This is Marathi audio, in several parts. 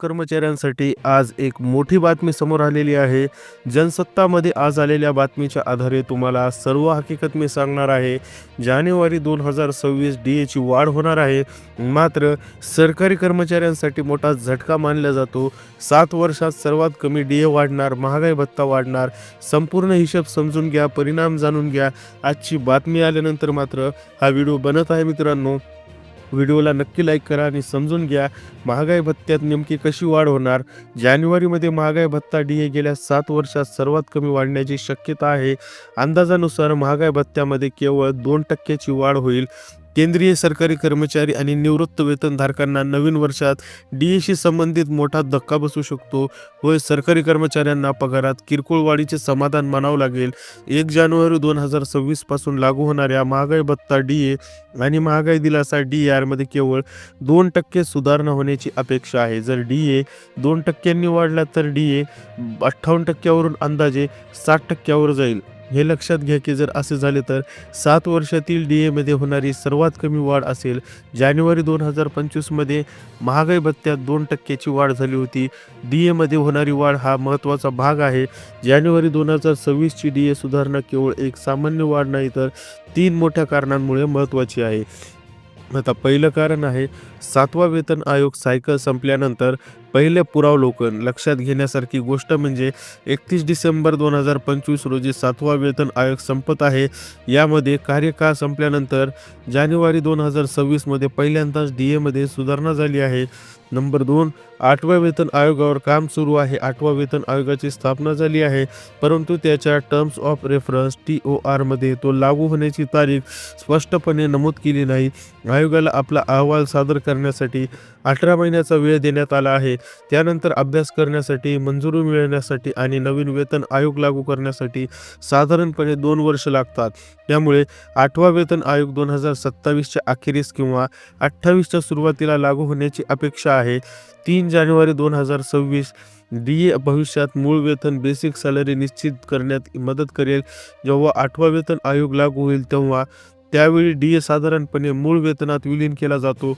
कर्मचाऱ्यांसाठी आज एक मोठी बातमी समोर आलेली आहे. जनसत्तामध्ये आज आलेल्या बातमीच्या आधारे तुम्हाला सर्व हकीकत मी सांगणार आहे. जानेवारी दोन हजार सव्वीस डी एची वाढ होणार आहे. मात्र सरकारी कर्मचाऱ्यांसाठी मोठा झटका मानला जातो. सात वर्षात सर्वात कमी डी ए वाढणार महागाई भत्ता वाढणार. संपूर्ण हिशेब समजून घ्या परिणाम जाणून घ्या. आजची बातमी आल्यानंतर मात्र हा व्हिडिओ बनत आहे मित्रांनो. व्हिडिओला नक्की लाईक करा आणि समजून घ्या महागाई भत्त्यात नेमकी कशी वाढ होणार? जानेवारीमध्ये महागाई भत्ता डी ए गेल्या सात वर्षात सर्वात कमी वाढण्याची शक्यता आहे. अंदाजानुसार महागाई भत्त्यामध्ये केवळ दोन टक्क्याची वाढ होईल. केंद्रीय सरकारी कर्मचारी आणि निवृत्त वेतनधारकांना नवीन वर्षात डी एशी संबंधित मोठा धक्का बसू शकतो. व सरकारी कर्मचाऱ्यांना पगारात किरकोळ वाढीचे समाधान मानावं लागेल. एक जानेवारी दोन हजार सव्वीसपासून लागू होणाऱ्या महागाई भत्ता डी ए आणि महागाई दिलासा डी आरमध्ये केवळ दोन टक्के सुधारणा होण्याची अपेक्षा आहे. जर डी ए दोन टक्क्यांनी वाढला तर डी ए अठ्ठावन्न टक्क्यावरून अंदाजे साठ टक्क्यावर जाईल. हे लक्षात घ्या की जर असे झाले तर सात वर्षातील डी एमध्ये होणारी सर्वात कमी वाढ असेल. जानेवारी दोन हजार पंचवीसमध्ये महागाई भत्त्यात दोन टक्क्याची वाढ झाली होती. डी एमध्ये होणारी वाढ हा महत्त्वाचा भाग आहे. जानेवारी दोन हजार सव्वीसची डी ए सुधारणा केवळ एक सामान्य वाढ नाही तर तीन मोठ्या कारणांमुळे महत्त्वाची आहे. आता पहिलं कारण आहे सातवा वेतन आयोग सायकल संपल्यानंतर पहिले पुरावलोकन लक्षात घेण्यासारखी गोष्ट म्हणजे एकतीस डिसेंबर दोन हजार पंचवीस रोजी सातवा वेतन आयोग संपत आहे. यामध्ये कार्यकाळ संपल्यानंतर जानेवारी दोन हजार सव्वीसमध्ये पहिल्यांदाच डी एमध्ये सुधारणा झाली आहे. नंबर दोन आठव्या वेतन आयोगावर काम सुरू आहे. आठवा वेतन आयोगाची स्थापना झाली आहे. परंतु त्याच्या terms of reference T O आरमध्ये तो लागू होण्याची तारीख स्पष्टपणे नमूद केली नाही. आयोगाला आपला अहवाल सादर करण्यासाठी अठरा महिन्याचा वेळ देण्यात आला आहे. त्यानंतर अभ्यास करण्यासाठी मंजुरी मिळवण्यासाठी आणि नवीन वेतन आयोग लागू करण्यासाठी साधारणपणे दोन वर्ष लागतात. त्यामुळे आठवा वेतन आयोग दोन हजार सत्तावीसच्या अखेरीस किंवा अठ्ठावीसच्या सुरुवातीला लागू होण्याची अपेक्षा आहे. तीन जानेवारी दोन हजार सव्वीस डी ए भविष्यात मूळ वेतन बेसिक सॅलरी निश्चित करण्यात मदत करेल. जेव्हा आठवा वेतन आयोग लागू होईल तेव्हा त्यावेळी डी ए साधारणपणे मूळ वेतनात विलीन केला जातो.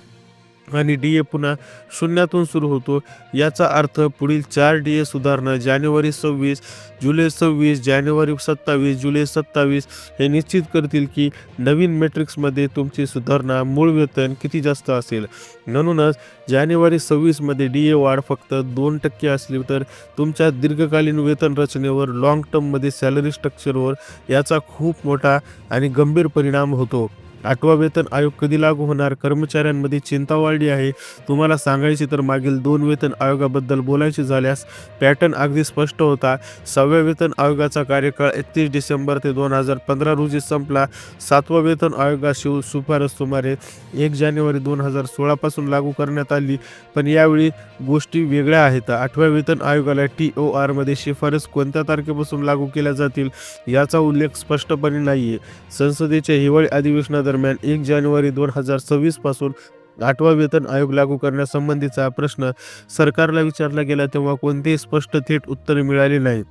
आणि डी ए पुन्हा शून्यातून सुरू होतो. याचा अर्थ पुढील चार डी ए सुधारणा जानेवारी सव्वीस जुलै सव्वीस जानेवारी सत्तावीस जुलै सत्तावीस हे निश्चित करतील की नवीन मॅट्रिक्समध्ये तुमची सुधारणा मूळ वेतन किती जास्त असेल. म्हणूनच जानेवारी सव्वीसमध्ये डी ए वाढ फक्त दोन टक्के असली तर तुमच्या दीर्घकालीन वेतन रचनेवर लाँग टर्ममध्ये सॅलरी स्ट्रक्चरवर याचा खूप मोठा आणि गंभीर परिणाम होतो. आठवा वेतन आयोग कधी लागू होणार? कर्मचाऱ्यांमध्ये चिंता वाढली आहे. तुम्हाला सांगायची तर मागील दोन वेतन आयोगाबद्दल बोलायचे झाल्यास पॅटर्न अगदी स्पष्ट होता. सहाव्या वेतन आयोगाचा कार्यकाळ एकतीस डिसेंबर ते दोन हजार पंधरा रोजी संपला. सातवा वेतन आयोगाशी शिफारस सुमारे एक जानेवारी दोन हजार सोळापासून लागू करण्यात आली. पण यावेळी गोष्टी वेगळ्या आहेत. आठव्या वेतन आयोगाला टी ओ आरमध्ये शिफारस कोणत्या तारखेपासून लागू केल्या जातील याचा उल्लेख स्पष्टपणे नाही आहे संसदेच्या हिवाळी अधिवेशनात दरम्यान एक जानेवारी दोन हजार सव्वीसपासून आठवा वेतन आयोग लागू करण्यासंबंधीचा प्रश्न सरकारला विचारला गेला तेव्हा कोणतेही स्पष्ट थेट उत्तर मिळाले नाही.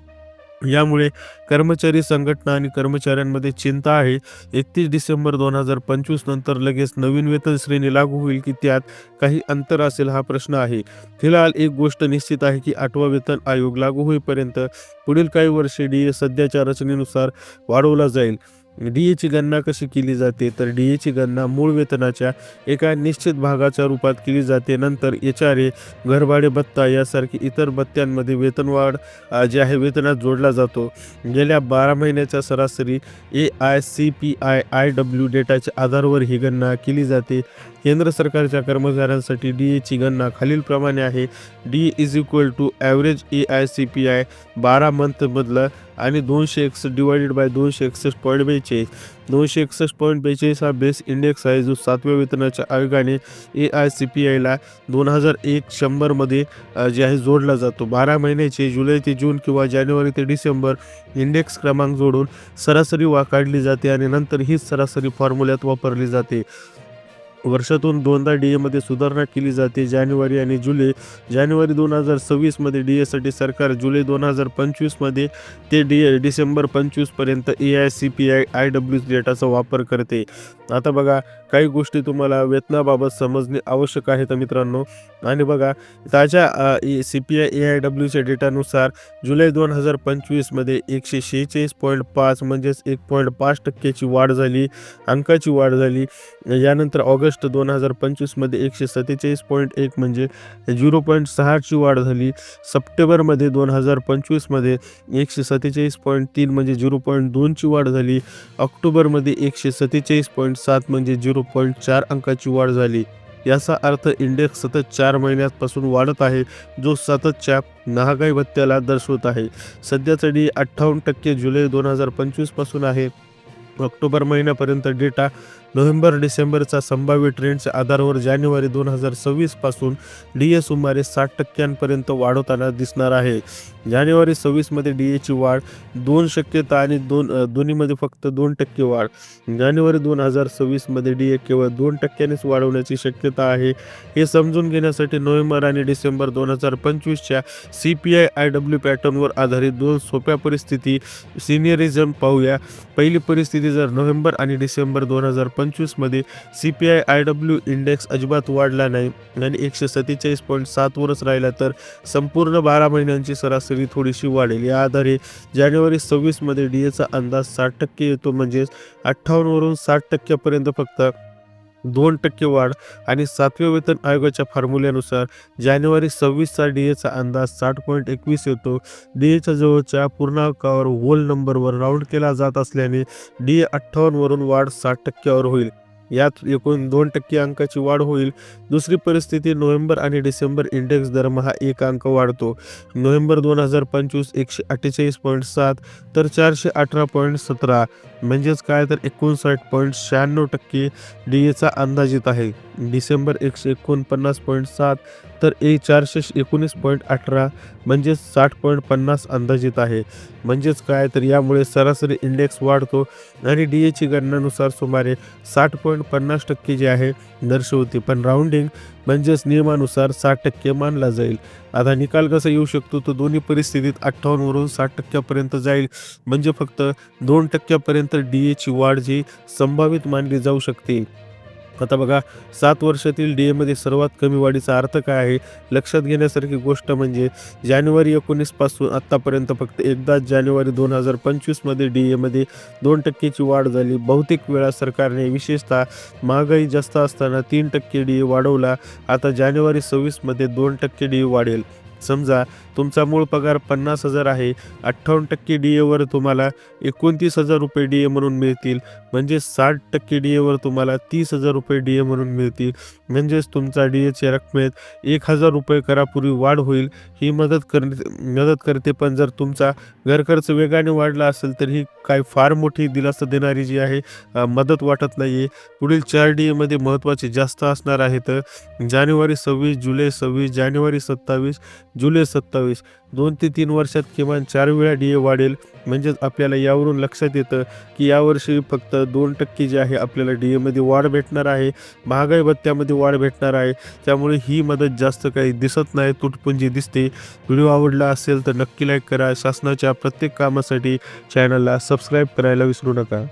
यामुळे कर्मचारी संघटना आणि कर्मचाऱ्यांमध्ये चिंता आहे. एकतीस डिसेंबर दोन हजार पंचवीस नंतर लगेच नवीन वेतन श्रेणी लागू होईल की त्यात काही अंतर असेल हा प्रश्न आहे. फिलहाल एक गोष्ट निश्चित आहे की आठवा वेतन आयोग लागू होईपर्यंत पुढील काही वर्षे डी ए सध्याच्या रचनेनुसार वाढवला जाईल. डी एची गणना कशी केली जाते? तर डी एची गणना मूळ वेतनाच्या एका निश्चित भागाच्या रूपात केली जाते. नंतर एच आर ए घरभाडे भत्ता यासारखी इतर भत्त्यांमध्ये वेतनवाढ जे आहे वेतनात जोडला जातो. गेल्या बारा महिन्याच्या सरासरी A I C P I I W डेटाच्या आधारावर ही गणना केली जाते. केंद्र सरकारच्या कर्मचाऱ्यांसाठी डी एची गणना खालीलप्रमाणे आहे. D is equal to average A I C P I बारा मंथमधलं आणि दोनशे एकसष्ट डिवायडेड बाय दोनशे एकसष्ट पॉईंट बेचाळीस. दोनशे एकसष्ट पॉईंट बेचाळीस हा बेस इंडेक्स आहे जो सातव्या वेतनाच्या आयोगाने ए आय सी पी आयला दोन हजार एक शंभरमध्ये जे आहे जोडला जातो. बारा महिन्याचे जुलै ते जून किंवा जानेवारी ते डिसेंबर इंडेक्स क्रमांक जोडून सरासरी वा काढली जाते आणि नंतर हीच सरासरी फॉर्म्युल्यात वापरली जाते. वर्षातून दोनदा डी एमध्ये सुधारणा केली जाते. जानेवारी आणि जुलै. जानेवारी दोन हजार सव्वीसमध्ये डी एसाठी सरकार जुलै दोन हजार पंचवीसमध्ये ते D A December पंचवीसपर्यंत A I C P I I W डेटाचा वापर करते. आता बघा काही गोष्टी तुम्हाला वेतनाबाबत समजणे आवश्यक आहे तर मित्रांनो. आणि बघा ताज्या C P I A I डब्ल्यूच्या डेटानुसार जुलै दोन हजार पंचवीसमध्ये एकशे शेहेचाळीस पॉईंट पाच म्हणजेच एक पॉईंट पाच टक्क्याची वाढ झाली. अंकाची वाढ झाली. यानंतर ऑगस्ट ऑगस्ट दोन हजार पंचवीसमध्ये एकशे सत्तेचाळीस पॉईंट एक म्हणजे झिरो पॉईंट सहाची वाढ झाली. सप्टेंबरमध्ये दोन हजार पंचवीसमध्ये एकशे सत्तेचाळीस पॉईंट तीन म्हणजे झिरो पॉईंट दोनची वाढ झाली. ऑक्टोबरमध्ये एकशे सत्तेचाळीस पॉईंट सात म्हणजे झिरो पॉईंट चार अंकाची वाढ झाली. याचा अर्थ इंडेक्स सतत चार महिन्यापासून वाढत आहे जो सततच्या महागाई भत्त्याला दर्शवत आहे. सध्याचा डी अठ्ठावन्न टक्के जुलै दोन हजार पंचवीसपासून आहे. ऑक्टोबर महिन्यापर्यंत डेटा नोव्हेंबर डिसेंबरचा संभाव्य ट्रेंडच्या आधारावर जानेवारी दोन हजार सव्वीसपासून डी ए सुमारे साठ टक्क्यांपर्यंत वाढवताना दिसणार आहे. जानेवारी सव्वीसमध्ये डी एची वाढ दोन शक्यता आणि दोन दोन्हीमध्ये फक्त दोन टक्के वाढ. जानेवारी दोन हजार सव्वीसमध्ये डी ए केवळ दोन टक्क्यानेच वाढवण्याची शक्यता आहे. हे समजून घेण्यासाठी नोव्हेंबर आणि डिसेंबर दोन हजार पंचवीसच्या C P I I W पॅटर्नवर आधारित दोन सोप्या परिस्थिती सिनियरिझम पाहूया. पहिली परिस्थिती जर नोव्हेंबर आणि डिसेंबर दोन हजार पंचवीसमध्ये C P I I W index अजिबात वाढला नाही आणि एकशे सत्तेचाळीस पॉईंट सातवरच राहिला तर संपूर्ण बारा महिन्यांची सरासरी थोडीशी वाढेल. या आधारे जानेवारी सव्वीसमध्ये डी एचा अंदाज साठ टक्के येतो म्हणजेच अठ्ठावन्नवरून साठ टक्क्यापर्यंत फक्त दोन टक्के वाढ आणि सातव्या वेतन आयोगाच्या फॉर्म्युल्यानुसार जानेवारी सव्वीसचा डी एचा अंदाज साठ पॉईंट एकवीस येतो. डी एच्या जवळच्या पूर्णांकावर होल नंबरवर राऊंड केला जात असल्याने डी ए अठ्ठावन्नवरून वाढ साठ टक्क्यावर होईल. यात एकूण दोन टक्के अंकाची वाढ होईल. दुसरी परिस्थिती नोव्हेंबर आणि डिसेंबर इंडेक्स दरमहा एक अंक वाढतो. नोव्हेंबर दोन हजार पंचवीस एकशे अठ्ठेचाळीस पॉईंट सात तर चारशे अठरा पॉईंट सतरा. म्हणजेच काय तर एकोणसाठ पॉईंट शहाण्णव टक्के डी एचा अंदाज येत आहे. डिसेंबर एकशे एकोणपन्नास पॉईंट सात तर ए चारशे एकोणीस पॉईंट अठरा म्हणजेच साठ पॉईंट पन्नास अंदाजित आहे. म्हणजेच काय? तर यामुळे सरासरी इंडेक्स वाढतो आणि डी एची गणनानुसार सुमारे साठ पॉईंट पन्नास टक्के जे आहे दर्शवते. पण राऊंडिंग म्हणजेच नियमानुसार साठ टक्के मानला जाईल. आता निकाल कसा येऊ शकतो? तो दोन्ही परिस्थितीत अठ्ठावन्नवरून साठ टक्क्यापर्यंत जाईल. म्हणजे फक्त दोन टक्क्यापर्यंत डी एची वाढ जी संभावित मानली जाऊ शकते. आता बघा सात वर्षातील डी एमध्ये सर्वात कमी वाढीचा अर्थ काय आहे? लक्षात घेण्यासारखी गोष्ट म्हणजे जानेवारी एकोणीसपासून आत्तापर्यंत फक्त एकदाच जानेवारी दोन हजार पंचवीसमध्ये डी एमध्ये दोन टक्केची वाढ झाली. बहुतेक वेळा सरकारने विशेषतः महागाई जास्त असताना तीन टक्के डी ए वाढवला. आता जानेवारी सव्वीसमध्ये दोन टक्के डी ए वाढेल. समजा तुमचा मूळ पगार पन्नास हजार आहे अठ्ठावन्न टक्के डी एवर तुम्हाला एकोणतीस हजार रुपये डी ए म्हणून मिळतील म्हणजे साठ टक्के डी एवर तुम्हाला तीस हजार रुपये डी ए म्हणून मिळतील म्हणजेच तुमचा डी एच्या रकमेत एक हजार रुपये करापूर्वी वाढ होईल ही मदत कर मदत करते. पण जर तुमचा घरखर्च वेगाने वाढला असेल तर ही काय फार मोठी दिलासा देणारी जी आहे मदत वाटत नाही आहे पुढील चार डी एमध्ये महत्त्वाचे जास्त असणार आहेत जानेवारी सव्वीस जुलै सव्वीस जानेवारी सत्तावीस जुलै सत्तावीस. दोन ते तीन वर्षात किमान चार वेळा डी ए वाढेल. म्हणजेच आपल्याला यावरून लक्षात येतं की यावर्षी फक्त दोन टक्के जे आहे आपल्याला डी एमध्ये वाढ भेटणार आहे. महागाई भत्त्यामध्ये वाढ भेटणार आहे. त्यामुळे ही मदत जास्त काही दिसत नाही तुटपुंजी दिसते. व्हिडिओ आवडला असेल तर नक्की लाईक करा. शासनाच्या प्रत्येक कामासाठी चॅनलला सबस्क्राईब करायला विसरू नका.